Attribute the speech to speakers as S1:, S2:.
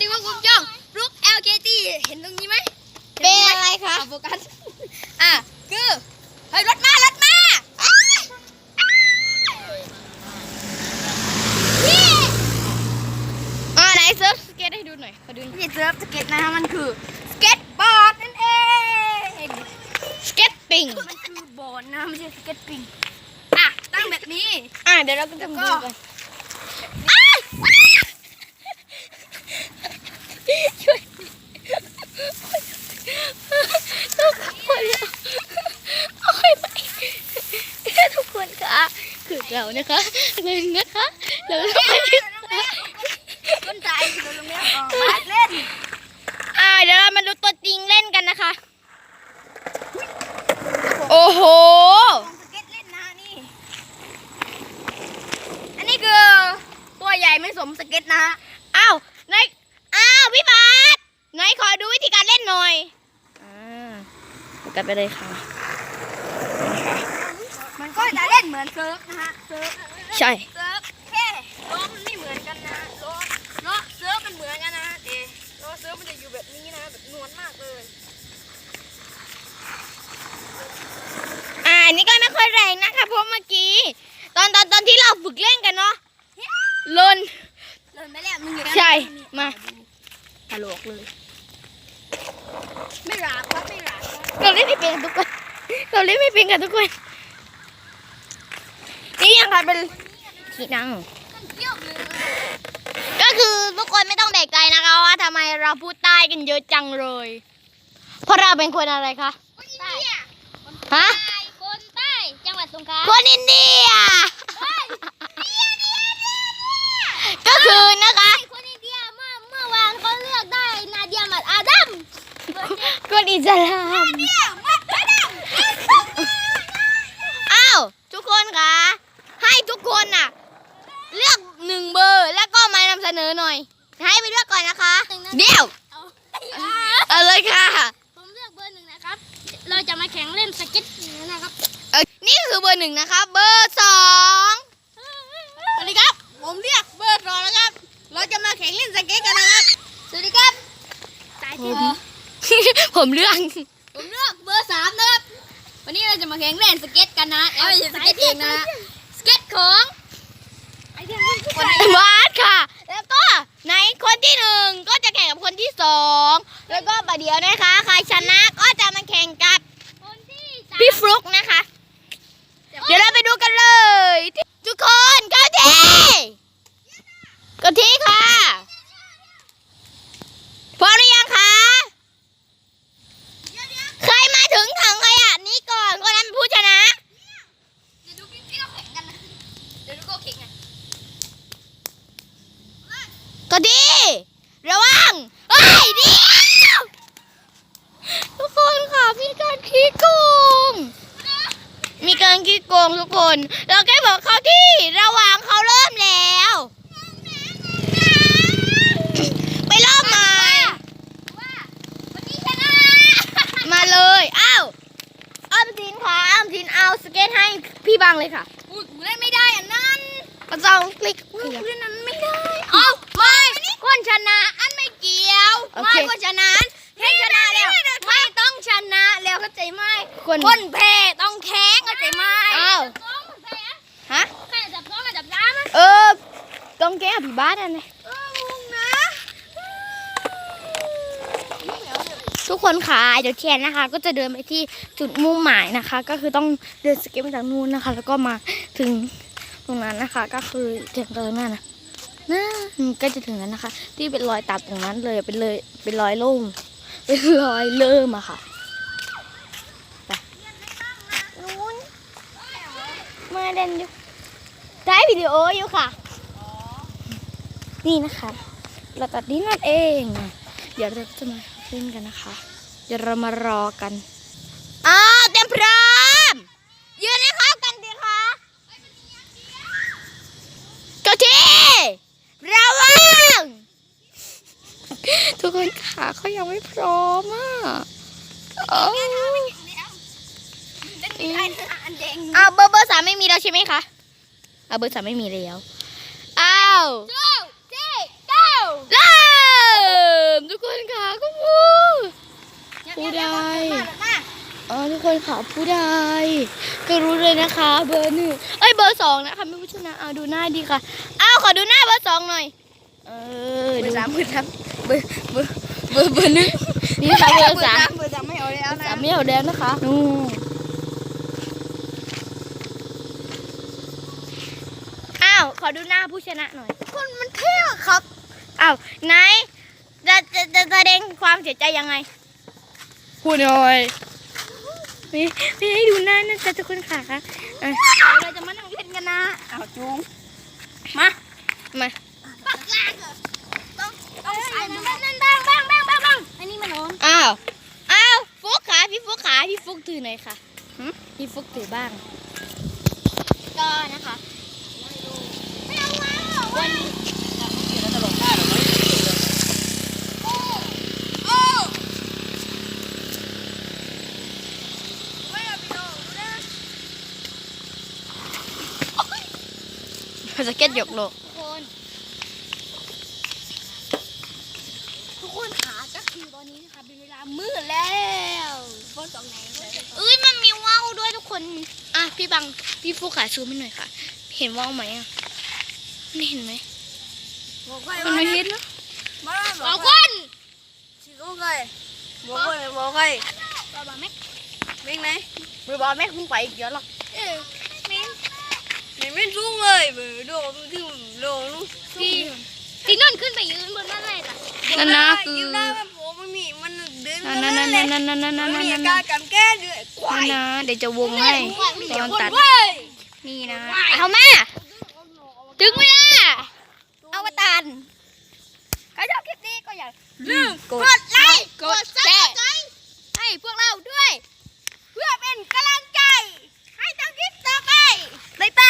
S1: ดีว่าคุณจ้องฟลุก LKT เห็นตรงนี้ไหม
S2: เป็นอะไรคะ
S1: อะโฟกัสอะคือเฮ้ยรถมารถมาอ้ายนี่
S2: อ่าไหนเซิร์ฟสเก็ตให้ดูหน่อยขอดูหน่อย
S1: นี่เซิร์ฟสเก็ตนะฮะมันคือสเก็ตบอร์ดนั่นเอง
S2: สเก็ตปิ้ง
S1: มันคือบอร์ดนะไม่ใช่สเก็ตปิงอะตั้งแบบนี้
S2: อ่าเดี๋ยวเราก็จะมาดูกัน
S1: อ้ายอ้าย
S2: ช่วยทุกคนโอ้ยไปทุกคนค่ะ คือเรานะคะเลยนะคะเราต้องไป
S1: ต้นใจเราลงเนี้ยออกมาเล่น
S2: อ่าเดี๋ยวเรามาดูตัวจริงเล่นกันนะคะ โอ้โห
S1: สเก็ตเล่นนะนี่อันนี้คือตัวใหญ่ไม่สมสเก็ตนะฮะ
S2: อ้าวไหนอ้าวพี่บาสไหน ขอดูวิธีการเล่นหน่อยอ่ากันไปเลยค่ะ
S1: มันก็จะเล่นเหมือนเซิร์ฟนะฮะ เซิร์ฟ
S2: ใช่
S1: เซิร์ฟแค่ล้อมันไม่เหมือนกันนะล้อล้อเซิร์ฟมันเหมือนกันนะเดล้อเซิร์ฟมันจะอยู่แบบนี้นะแบบนวลมากเลย
S2: อ่าอันนี่ก็ไม่ค่อยแรงนะคะเพราะเมื่อกี้ ตอนตอนตอนที่เราฝึกเล่นกันเนาะลน
S1: เดินไปแล้วมึงอยู่ด้าน
S2: ใช่
S1: หน้
S2: มา
S1: ตลกเลย ไม่รักครับไม่รักครับ
S2: เราเล่นไม่เป็นกันทุกคนเราเล่นไม่เป็นกันทุกคนนี่ยังค่ะเป็นขีนัง
S1: มันเที่ยวเลย
S2: ก็คือทุกคนไม่ต้องแบกใจนะคะว่าทำไมเราพูดใต้กันเยอะจังเลย เพราะเราเป็นคนอะไรคะ
S1: คนอินเดีย
S2: ฮะ
S1: ใต้คนใต้จังหวัดสงขลา
S2: คนอินเดียก็คือนะคะ
S1: คนอินเดียเมื่อเมื่อวานเขาเลือกได้นาเดียมัดอาดัม
S2: คนอิสลาม
S1: เดียมัดอาดัม
S2: อ้าวทุกคนคะให้ทุกคนน่ะ เลือกหนึ่งเบอร์แล้วก็มานำเสนอหน่อย ให้ไปเลือกก่อนนะคะ เดี๋ยว
S1: เอา
S2: เอาเลยค่ะ
S1: ผมเลือกเบอร์หนึ่งนะครับ เราจะมาแข่งเล่นสเก็ตนะครับ
S2: เออนี่คือเบอร์หนึ่งนะคะ เบอร์สองสวัสดีครับ ผมเรียกเบอร์สองนะครับ เราจะมาแข่งเล่นสเก็ตกันนะครับ
S1: สวัสดีครับสายเทอ
S2: ผมเลือก
S1: ผมเลือกเบอร์สามนะครับ วันนี้เราจะมาแข่งเล่นสเก็ตกันนะเอ้ยไม่ใช่สเก็ตเองนะ สเก็ตของคน
S2: บาสค่ะ แล้วก็ในคนที่หนึ่งก็จะแข่งกับคนที่สองแล้วก็ประเดี๋ยวนะคะ ใครชนะก็จะมาแข่งกับ
S1: คนที่สาม
S2: พี่ฟลุกนะคะ เดี๋ยวเราไปดูกันเลย ทุกคนเข้าที่ก็ที่ค่ะ พร้อมหรือยังคะ ใครมาถึงถังขยะนี้ก่อนคนนั้นเป็นผู้ชนะ
S1: เดี๋ยวดูพี่พี่ก็แข่งกันนะ เดี๋ยวดูก็แข่งกัน
S2: ก็ดี ระวังเฮ้ยเดียวทุกคนค่ะมีการขี้โกง มีการขี้โกงทุกคน เราแค่บอกเขาที่ระหว่างเขาเริ่มแล้ว ไปเริ่มใหม่
S1: ว่าวันนี้ชนะ
S2: มาเลยอ้าวอ้อมทินค่ะอ้อมทินเอาสเก็ตให้พี่บังเลยค่ะ
S1: อุ้ยกูเล่นไม่ได้อะนั่น
S2: มาจองคลิก
S1: กูเล่นนั้นไม่ได้เอ้าไม่ คนชนะอันไม่เกี่ยว
S2: โอ
S1: ไม่
S2: เค
S1: คนชนะให้ชนะแล้วไม่ต้องชนะแล้วเข้าใจไหม
S2: คน
S1: คนแพ้ต้องแข่งเข้าใจไหม
S2: อ้าวฮะ
S1: ใครจับสองใครจับสามอะ
S2: เออ ต้องแก้ผีบ้านอันนี้
S1: เอองงนะ
S2: ทุกคนค่ะเดี๋ยวเทียนนะคะ ก็จะเดินไปที่จุดมุ่งหมายนะคะ ก็คือต้องเดินสเก็ตมาจากนู้นนะคะ แล้วก็มาถึงตรงนั้นนะคะ ก็คือถึงตรงนั้นนะ น่าก็จะถึงนั้นนะคะ ที่เป็นรอยตัดตรงนั้นเลยเป็นเลยเป็นรอยโล่งเป็นรอยเริ่มอะค่ะไปนู้นมาเดินอยู่ถ่ายวิดีโออยู่ค่ะ นี่นะคะ เราตัดนี้นั่นเอง เดี๋ยวเราจะมาเล่นกันนะคะ เดี๋ยวเรามารอกัน ยังไม่พร้อมอะอ้า
S1: ว
S2: เบอร์เบอร์สามไม่มีแล้วใช่ไหมคะอ้าวเบอร์สามไม่มีแล้ว อ้าว
S1: เริ่มทุกคนค่ะก็พู
S2: ผู้ใดอ๋อทุกคนค่ผู้ใดก็รู้เลยนะคะ เบอร์หนึ่งเอ้ยเบอร์สองนะคะไม่ผู้ชนะเอาดูหน้าดีค่ะ อ้าวขอดูหน้าเบอร์สองหน่อย เออ
S1: เบอร์สามเบอร์สามเบอร์เบอร์ เบอร์เบอร์หนึ่ง
S2: นี่ค่ะเบอร์สาม
S1: เบอร์สามไม่เอาแล้วนะ
S2: สามไม่เอาแล้วนะคะนู่นอ้าวขอดูหน้าผู้ชนะหน่อย
S1: คนมันเท่อะครับ
S2: อ้าวไหนจะจะจะแสดงความเสียใจยังไงพูดหน่อยไม่ไม่ให้ดูหน้านะจ๊ะทุกคนค่ะอะ
S1: เราจะมานั่งเล่นกันนะเอาจูง
S2: มามา
S1: ปักลากเหรอต้องต้องใส่นั่นนั่นบ้างบ้างบ้างบ้างบ้างอันนี้มันร้อน
S2: อ้าว อ้าวฟุกขา พี่ฟุกขาพี่ฟุกถือหน่อยค่ะหึพี่ฟุกถือบ้าง ก็นะคะ
S1: ไม่เอามาวันนี้โอ้ไม่เอาไปโดนนะ
S2: สเก็ตหยกโลก
S1: ทุกคนทุกคนขาก็คือตอนนี้นะคะเป็นเวลามืดแล้ว บนสองไหน
S2: เอ้ยมันมีว่าวด้วยทุกคน อะพี่บังพี่ฟุกขาซูมให้หน่อยค่ะ เห็นว่าวไหมอะไม่เห็นไหม
S1: บอกใคร
S2: มันไม่เห็นนะ
S1: มา
S2: บอก
S1: ค
S2: คน
S1: ชิโก้ใครบอกใครบอกใคร
S2: บอกบอกไหม
S1: วิ่งไหน
S2: มือบอกแม่คุณไปอีกเยอะหรอก
S1: เออมิ้นมิ้นไม่สูงเลยเบอร์โดนที่โดนลูก
S2: พี่
S1: ที่นนขึ้นไปยืนบนนั่นเลยจ้ะ
S2: นั่นนะคือ
S1: ยืนได้มันผมมันมีมันเดิ นั่
S2: นนั่นนั่นนั่นนั่นนั่นนั่นนั่
S1: นมีอาการกำแก้เรื่อยควาย
S2: นะเดี๋ยวจะวงให้ตอนตัดนี่นะเอามาดึงไม่ได้เอามาตัน
S1: ใครชอบคลิปนี้ก็อย่า
S2: ลืมกด
S1: ไลค์กดแชร์ให้พวกเราด้วย เพื่อเป็นกำลังใจ ให้ทำคลิปต่อไปบ๊ายบาย